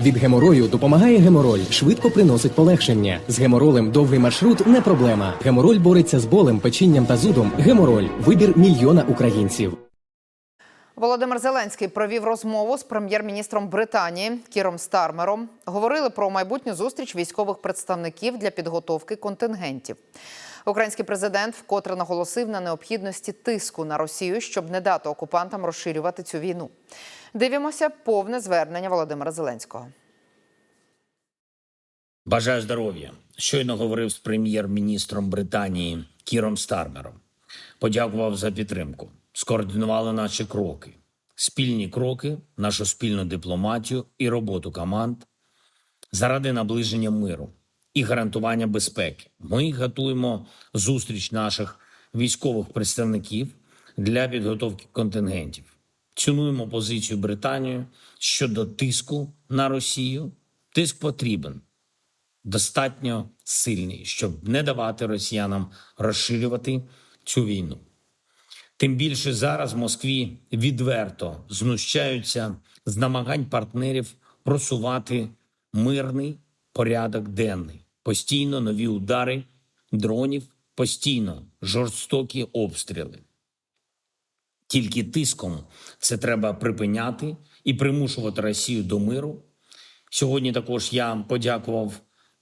Від геморою допомагає гемороль, швидко приносить полегшення. З геморолем довгий маршрут не проблема. Гемороль бореться з болем, печінням та зудом. Гемороль вибір мільйона українців. Володимир Зеленський провів розмову з прем'єр-міністром Британії Кіром Стармером. Говорили про майбутню зустріч військових представників для підготовки контингентів. Український президент вкотре наголосив на необхідності тиску на Росію, щоб не дати окупантам розширювати цю війну. Дивимося повне звернення Володимира Зеленського. Бажаю здоров'я. Щойно говорив з прем'єр-міністром Британії Кіром Стармером. Подякував за підтримку. Скоординували наші кроки, спільні кроки, нашу спільну дипломатію і роботу команд заради наближення миру і гарантування безпеки. Ми готуємо зустріч наших військових представників для підготовки контингентів. Цінуємо позицію Британії щодо тиску на Росію. Тиск потрібен достатньо сильний, щоб не давати росіянам розширювати цю війну. Тим більше зараз в Москві відверто знущаються з намагань партнерів просувати мирний порядок денний, постійно нові удари дронів, постійно жорстокі обстріли. Тільки тиском це треба припиняти і примушувати Росію до миру. Сьогодні також я подякував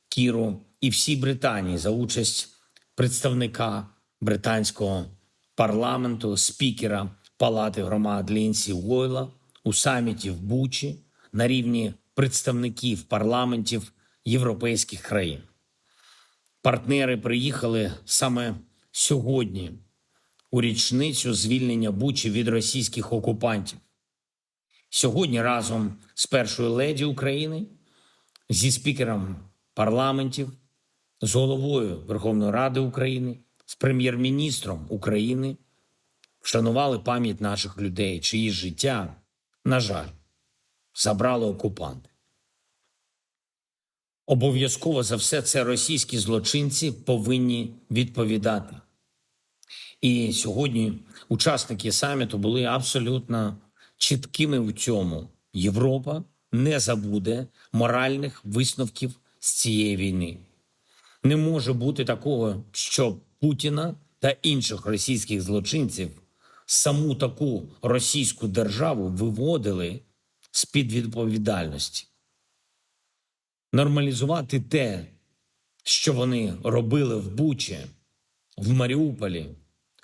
Кіру і всій Британії за участь представника британського парламенту, спікера Палати громад Лінсі Уойла у саміті в Бучі на рівні представників парламентів європейських країн. Партнери приїхали саме сьогодні у річницю звільнення Бучі від російських окупантів. Сьогодні разом з першою леді України, зі спікером парламентів, з головою Верховної Ради України, з прем'єр-міністром України вшанували пам'ять наших людей, чиї життя, на жаль, забрали окупанти. Обов'язково за все це російські злочинці повинні відповідати. І сьогодні учасники саміту були абсолютно чіткими в цьому. Європа не забуде моральних висновків з цієї війни. Не може бути такого, що Путіна та інших російських злочинців саму таку російську державу виводили з під відповідальності. Нормалізувати те, що вони робили в Бучі, в Маріуполі,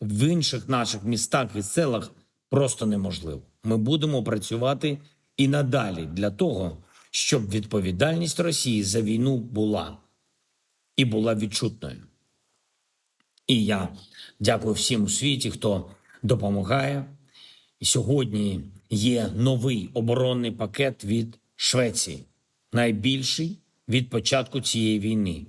в інших наших містах і селах просто неможливо. Ми будемо працювати і надалі для того, щоб відповідальність Росії за війну була і була відчутною. І я дякую всім у світі, хто допомагає. І сьогодні є новий оборонний пакет від Швеції, найбільший від початку цієї війни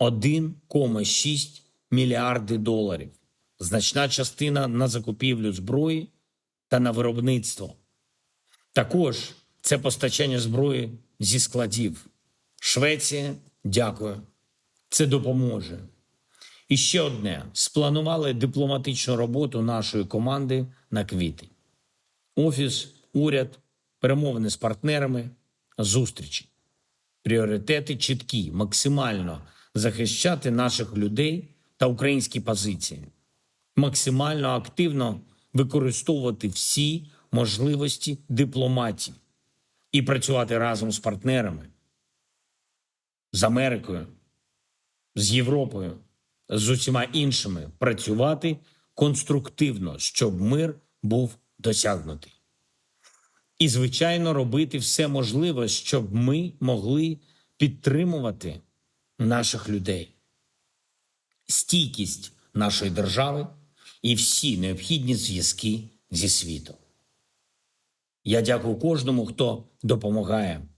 1,6 мільярди доларів. Значна частина на закупівлю зброї та на виробництво. Також це постачання зброї зі складів. Швеція, дякую. Це допоможе. І ще одне: спланували дипломатичну роботу нашої команди на квітень. Офіс, уряд, перемовини з партнерами, зустрічі. Пріоритети чіткі, максимально захищати наших людей та українські позиції, максимально активно використовувати всі можливості дипломатії і працювати разом з партнерами, з Америкою, з Європою, з усіма іншими працювати конструктивно, щоб мир був досягнутий. І, звичайно, робити все можливе, щоб ми могли підтримувати наших людей, стійкість нашої держави і всі необхідні зв'язки зі світом. Я дякую кожному, хто допомагає.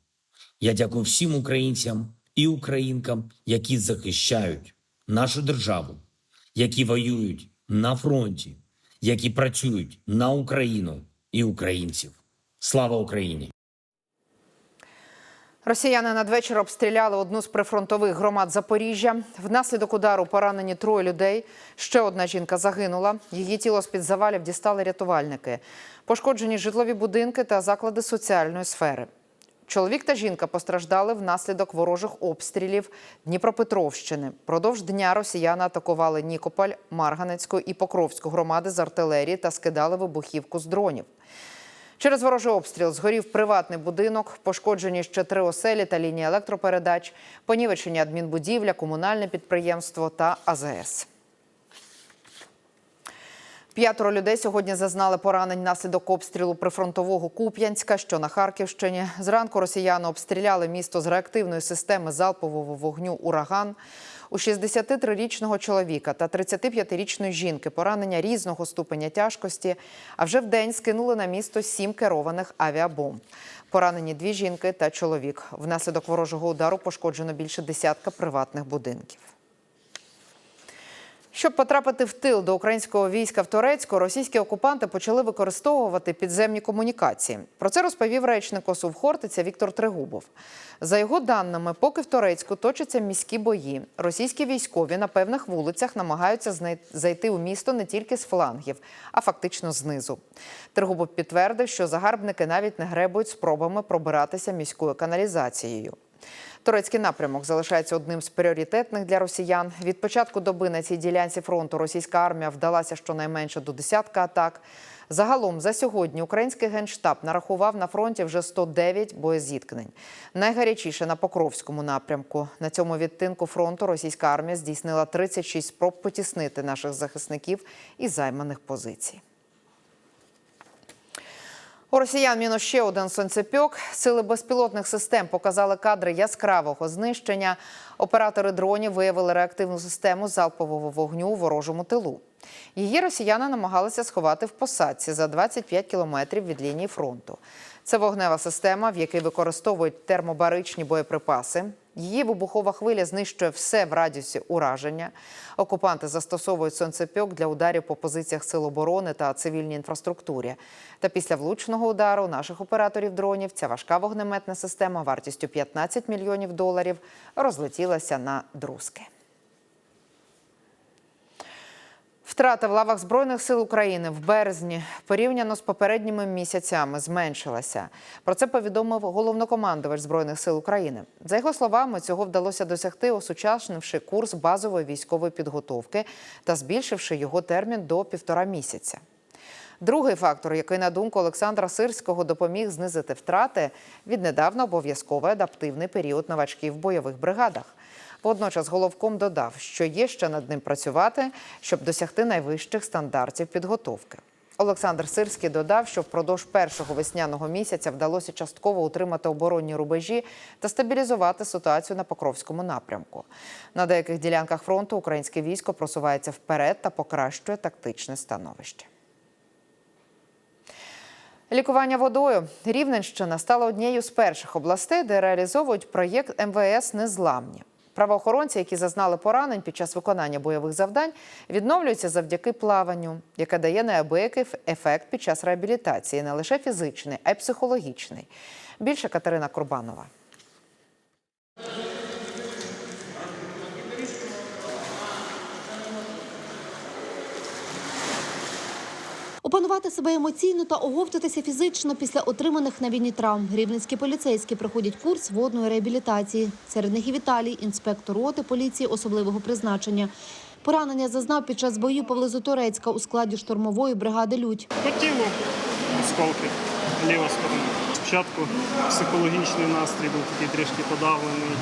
Я дякую всім українцям і українкам, які захищають нашу державу, які воюють на фронті, які працюють на Україну і українців. Слава Україні! Росіяни надвечір обстріляли одну з прифронтових громад Запоріжжя. Внаслідок удару поранені троє людей. Ще одна жінка загинула. Її тіло з-під завалів дістали рятувальники. Пошкоджені житлові будинки та заклади соціальної сфери. Чоловік та жінка постраждали внаслідок ворожих обстрілів Дніпропетровщини. Продовж дня росіяни атакували Нікополь, Марганецьку і Покровську громади з артилерії та скидали вибухівку з дронів. Через ворожий обстріл згорів приватний будинок, пошкоджені ще три оселі та лінії електропередач, понівечені адмінбудівля, комунальне підприємство та АЗС. П'ятеро людей сьогодні зазнали поранень наслідок обстрілу прифронтового Куп'янська, що на Харківщині. Зранку росіяни обстріляли місто з реактивної системи залпового вогню Ураган. У 63-річного чоловіка та 35-річної жінки поранення різного ступеня тяжкості. А вже в день скинули на місто сім керованих авіабомб. Поранені дві жінки та чоловік. Внаслідок ворожого удару пошкоджено більше десятка приватних будинків. Щоб потрапити в тил до українського війська в Турецьку, російські окупанти почали використовувати підземні комунікації. Про це розповів речник ОСУ в Хортиця Віктор Трегубов. За його даними, поки в Турецьку точаться міські бої, російські військові на певних вулицях намагаються зайти у місто не тільки з флангів, а фактично знизу. Трегубов підтвердив, що загарбники навіть не гребують спробами пробиратися міською каналізацією. Турецький напрямок залишається одним з пріоритетних для росіян. Від початку доби на цій ділянці фронту російська армія вдалася щонайменше до десятка атак. Загалом за сьогодні український генштаб нарахував на фронті вже 109 боєзіткнень. Найгарячіше на Покровському напрямку. На цьому відтинку фронту російська армія здійснила 36 спроб потіснити наших захисників із займаних позицій. У росіян мінус ще один сонцепьок. Сили безпілотних систем показали кадри яскравого знищення. Оператори дронів виявили реактивну систему залпового вогню у ворожому тилу. Її росіяни намагалися сховати в посадці за 25 кілометрів від лінії фронту. Це вогнева система, в якій використовують термобаричні боєприпаси. Її вибухова хвиля знищує все в радіусі ураження. Окупанти застосовують сонцепьок для ударів по позиціях сил оборони та цивільній інфраструктурі. Та після влучного удару наших операторів дронів ця важка вогнеметна система вартістю 15 мільйонів доларів розлетілася на друзки. Втрата в лавах Збройних сил України в березні порівняно з попередніми місяцями зменшилася. Про це повідомив головнокомандувач Збройних сил України. За його словами, цього вдалося досягти, осучаснивши курс базової військової підготовки та збільшивши його термін до півтора місяця. Другий фактор, який на думку Олександра Сирського допоміг знизити втрати, віднедавна обов'язковий адаптивний період новачків в бойових бригадах. Водночас головком додав, що є ще над ним працювати, щоб досягти найвищих стандартів підготовки. Олександр Сирський додав, що впродовж першого весняного місяця вдалося частково утримати оборонні рубежі та стабілізувати ситуацію на Покровському напрямку. На деяких ділянках фронту українське військо просувається вперед та покращує тактичне становище. Лікування водою Рівненщина стала однією з перших областей, де реалізовують проєкт МВС Незламні. Правоохоронці, які зазнали поранень під час виконання бойових завдань, відновлюються завдяки плаванню, яке дає неабиякий ефект під час реабілітації, не лише фізичний, а й психологічний. Більше Катерина Курбанова. Опанувати себе емоційно та оговтатися фізично після отриманих на війні травм. Рівненські поліцейські проходять курс водної реабілітації. Серед них і Віталій, інспектор роти поліції особливого призначення. Поранення зазнав під час боїв поблизу Турецька у складі штурмової бригади Людь. По тілу осколки, ліва сторона. Спочатку психологічний настрій був такий трішки подавлений.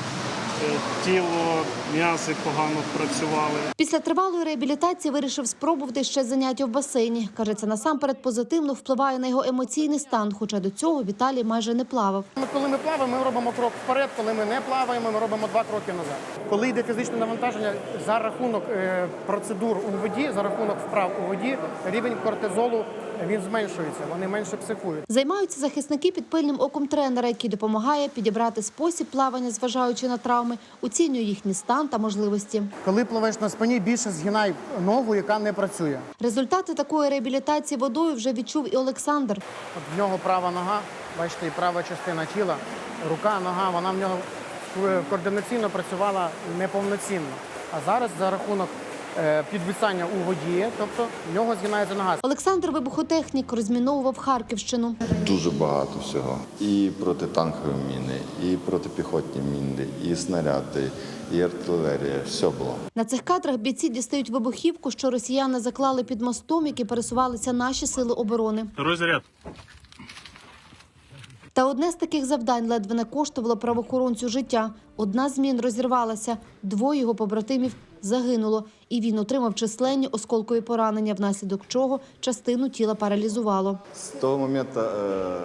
Е, Тіло, м'язи погано працювали. Після тривалої реабілітації вирішив спробувати ще заняття в басейні. Каже, це насамперед позитивно впливає на його емоційний стан, хоча до цього Віталій майже не плавав. Ми, коли ми плаваємо, ми робимо крок вперед. Коли ми не плаваємо, ми робимо два кроки назад. Коли йде фізичне навантаження за рахунок е, процедур у воді, за рахунок вправ у воді, рівень кортизолу він зменшується. Вони менше психують. Займаються захисники під пильним оком тренера, який допомагає підібрати спосіб плавання, зважаючи на травми, оцінює їхній стан та можливості. Коли пливеш на спині, більше згинай ногу, яка не працює. Результати такої реабілітації водою вже відчув і Олександр. От в нього права нога, бачите, і права частина тіла, рука, нога, вона в нього е, координаційно працювала неповноцінно. А зараз за рахунок підвисання у воді, тобто в нього згинається нога. Олександр Вибухотехнік розміновував Харківщину. Дуже багато всього. І протитанкові міни, і протипіхотні міни, і снаряди, і артилерія. Все було. На цих кадрах бійці дістають вибухівку, що росіяни заклали під мостом, які пересувалися наші сили оборони. Второй заряд. Та одне з таких завдань ледве не коштувало правоохоронцю життя. Одна з мін розірвалася, двоє його побратимів загинуло, і він отримав численні осколкові поранення, внаслідок чого частину тіла паралізувало. З того моменту, е,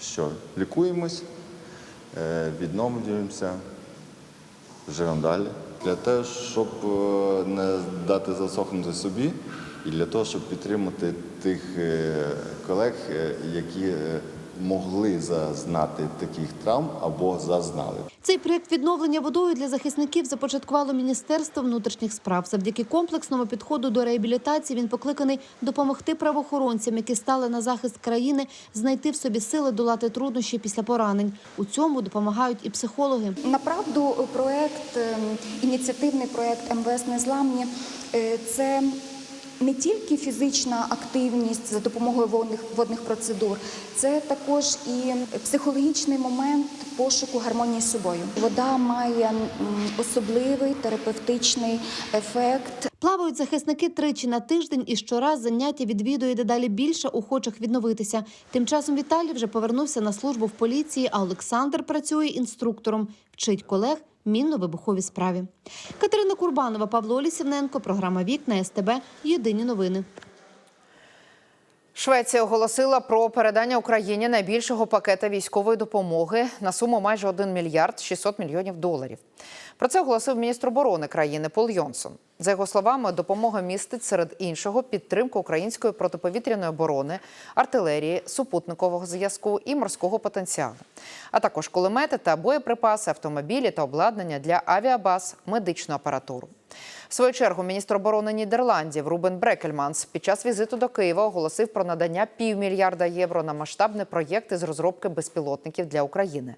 що лікуємось, е, відновлюємося, живемо далі. Для того, щоб е, не дати засохнути собі, і для того, щоб підтримати тих колег, які могли зазнати таких травм або зазнали. Цей проєкт відновлення водою для захисників започаткувало Міністерство внутрішніх справ. Завдяки комплексному підходу до реабілітації він покликаний допомогти правоохоронцям, які стали на захист країни, знайти в собі сили долати труднощі після поранень. У цьому допомагають і психологи. Направду, проект, ем, ініціативний проект МВС Незламні е, це не тільки фізична активність за допомогою водних водних процедур, це також і психологічний момент пошуку гармонії з собою. Вода має особливий терапевтичний ефект. Плавають захисники тричі на тиждень і щораз заняття відвідує дедалі більше охочих відновитися. Тим часом Віталій вже повернувся на службу в поліції, а Олександр працює інструктором, вчить колег мінно-вибуховій справі. Катерина Курбанова, Павло Лісівненко, програма Вікна СТБ. Єдині новини. Швеція оголосила про передання Україні найбільшого пакета військової допомоги на суму майже 1 мільярд 600 мільйонів доларів. Про це оголосив міністр оборони країни Пол Йонсон. За його словами, допомога містить серед іншого підтримку української протиповітряної оборони, артилерії, супутникового зв'язку і морського потенціалу, а також кулемети та боєприпаси, автомобілі та обладнання для авіабаз, медичну апаратуру. В свою чергу міністр оборони Нідерландів Рубен Брекельманс під час візиту до Києва оголосив про надання півмільярда євро на масштабний проєкт із розробки безпілотників для України.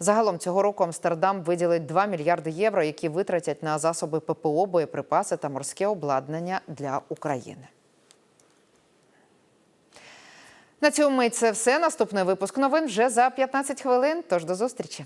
Загалом цього року Амстердам виділить 2 мільярди євро, які витратять на засоби ППО, боєприпаси та морське обладнання для України. На цьому мить це все. Наступний випуск новин вже за 15 хвилин. Тож до зустрічі.